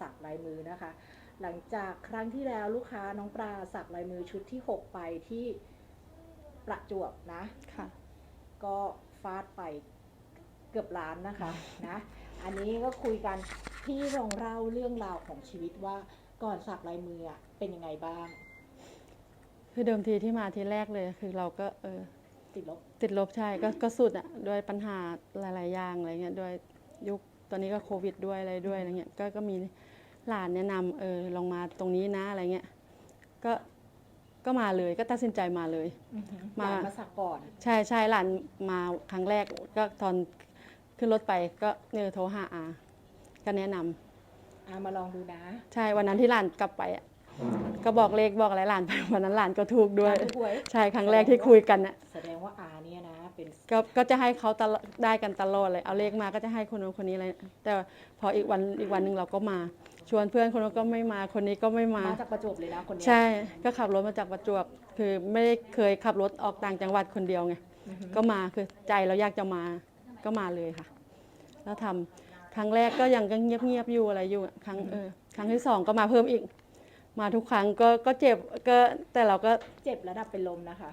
สักลายมือนะคะ หลังจากครั้งที่แล้วลูกค้าน้องปลาสักลายมือชุดที่ 6 ไปที่ประจวบนะค่ะ ก็ฟาดไปเกือบล้านนะคะนะอันนี้ก็คุยกันพี่ลองเล่าเรื่องราวของชีวิตว่าก่อนสักลายมืออะเป็นยังไงบ้าง คือเดิมทีที่มาทีแรกเลยคือเราก็เออติดลบติดลบใช่ก็ก็สุดอะด้วยปัญหาหลาย ๆ อย่างอะไรเงี้ยด้วยยุค ตอนนี้ก็โควิดด้วยอะไรด้วยอะไรเงี้ยก็ก็มีหลานแนะนำเออลองมาตรงนี้นะอะไรเงี้ยก็ก็มาเลยก็ตัดสินใจมาเลย มา หลนมาสักก่อน ใช่ใช่หลานมาครั้งแรกก็ตอนขึ้นรถไปก็เนอโทรหาอาก็แนะนำอามาลองดูนะใช่วันนั้นที่หลานกลับไปอะก็บอกเลขบอกอะไรหลานไปวันนั้นหลานก็ถูกด้วยหลานถูกหวยใช่ครั้งแรกที่คุยกันอะแสดงว่าอาเนี่ยนะ เป็นก็ก็จะให้เขาตลอดได้กันตลอดเลย เอาเลขมาก็จะให้คนนู้นคนนี้เลย แต่พออีกวันอีกวันหนึ่งเราก็มา ชวนเพื่อนคนนู้นก็ไม่มาคนนี้ก็ไม่มา มาจากประจวบเลยนะคนเนี้ยใช่ก็ขับรถมาจากประจวบ คือไม่ได้เคยขับรถออกต่างจังหวัดคนเดียวไงอือหือก็มาคือใจเราอยากจะมาก็มาเลยค่ะ แล้วทำครั้งแรกก็ยังก็เงียบเงียบๆอยู่อะไรอยู่อะครั้งเออครั้งที่สองก็มาเพิ่มอีก มาทุกครั้งก็ก็เจ็บก็แต่เราก็ เจ็บระดับเป็นลมนะคะ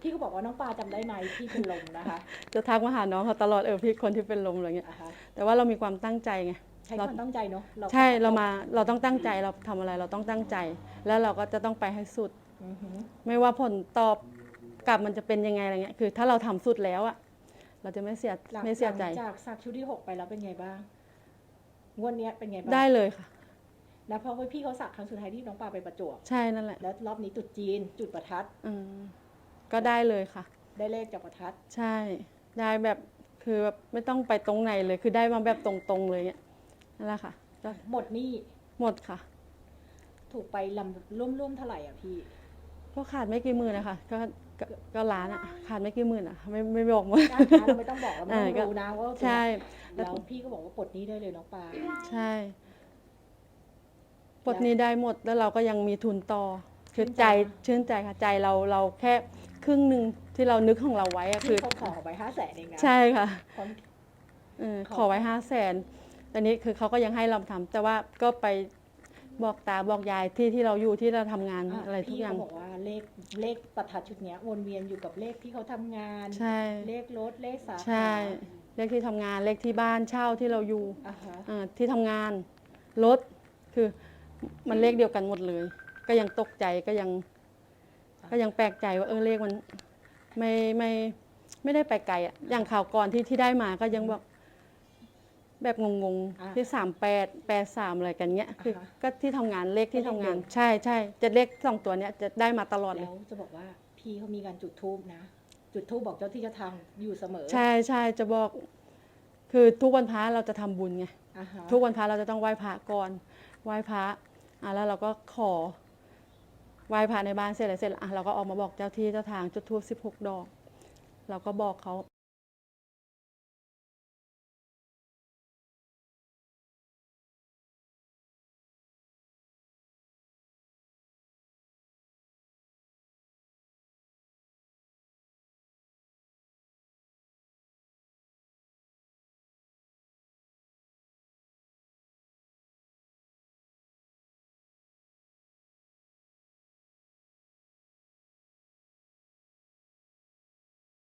พี่ก็บอกว่าน้องปลาจำได้ไหมพี่เป็นลมนะคะจะทักมาหาน้องเขาตลอดเออพี่คนที่เป็นลมอะไรเงี้ย อ่าฮะแต่ว่าเรามีความตั้งใจไง ใช้ความตั้งใจเนาะใช่เรามาเราต้องตั้งใจเราทำอะไรเราต้องตั้งใจ แล้วเราก็จะต้องไปให้สุด อือหือไม่ว่าผลตอบกลับมันจะเป็นยังไงอะไรเงี้ยคือ ถ้าเราทำสุดแล้วอะเราจะไม่เสียหลังไม่เสียใจหลังจากสักชุดที่หกไปแล้วเป็นไงบ้างงวดเนี้ยเป็นไงบ้างได้เลยค่ะ แล้วเพราะว่าพี่เขาสักครั้งสุดท้ายที่น้องปลาไปประจวบใช่นั่นแหละ แล้วรอบนี้ตรุดจีนจุดประทัดอืมก็ได้เลยค่ะ ได้เลขจากประทัด ใช่ได้แบบคือแบบไม่ต้องไปตรงไหนเลย คือได้มาแบบตรงๆเลยเงี้ยนั่นแหละค่ะก็หมดหนี่หมดค่ะ ถูกไปลำร่วมๆเท่าไหร่อะพี่ ก็ขาดไม่กี่หมื่นนะคะก็ก็ก็ล้านอะขาดไม่กี่หมื่นอะไม่ไม่บอกหมดร้านค้าเราไม่ต้องบอกเราไม่ต้องเออก็รู้นะว่าใช่ แล้วพี่ก็บอกว่าปลดหนี้ได้เลยน้องปลาใช่ ปลดหนี้ได้หมดแล้วเราก็ยังมีทุนต่อคือใจชื่นใจค่ะใจเราเราแค่ครึ่งหนึ่งที่เรานึกของเราไว้อะคืพี่อเขาขอไปห้าแสนเองนะใช่ค่ะพร้อมเออขอขอไว้ห้าแสนแต่นี้คือเขาก็ยังให้เราทำแต่ว่าก็ไปบอกตาบอกยายที่ที่เราอยู่ที่เราทำงานอะอะไรทุกพี่อย่างเขาบอกว่าเลขเลขประทัดชุดเนี้ยวนเวียนอยู่กับเลขที่เขาทำงาน ใช่ เลขรถเลขสาขาใช่เลขที่ทำงานเลขที่บ้านเช่าที่เราอยู่อ่าฮะเอ่อที่ทำงานรถคือ มันเลขเดียวกันหมดเลย ก็ยังตกใจก็ยัง ก็ยังแปลกใจว่าเออเลขมันไม่ไม่ไม่ได้ไปไกลอะอย่างข่าวก่อนที่ที่ได้มาก็ยังบอกแบบงงๆ ที่สามแปดแปดสามอะไรกันเงี้ยคือก็ที่ทำงานเลขที่ทำงาน ใช่ใช่จะเลขสองตัวเนี้ยจะได้มาตลอดเลแล้ยวจะบอกว่าพี่เขามีการจุดธูปนะ จุดธูปบอกเจ้าที่เจ้าทางอยู่เสมอใช่ใช่จะบอก คือทุกวันพระเราจะทำบุญไง อ่าฮะทุกวันพระเราจะต้องไหว้พระก่อน ไหว้พระ อะแล้วเราก็ขอไหว้พระในบ้านเสร็จแล้วเสร็จแล้วอะเราก็ออกมาบอกเจ้าที่เจ้าทางจุดทูบสิบหกดอก เราก็บอกเขา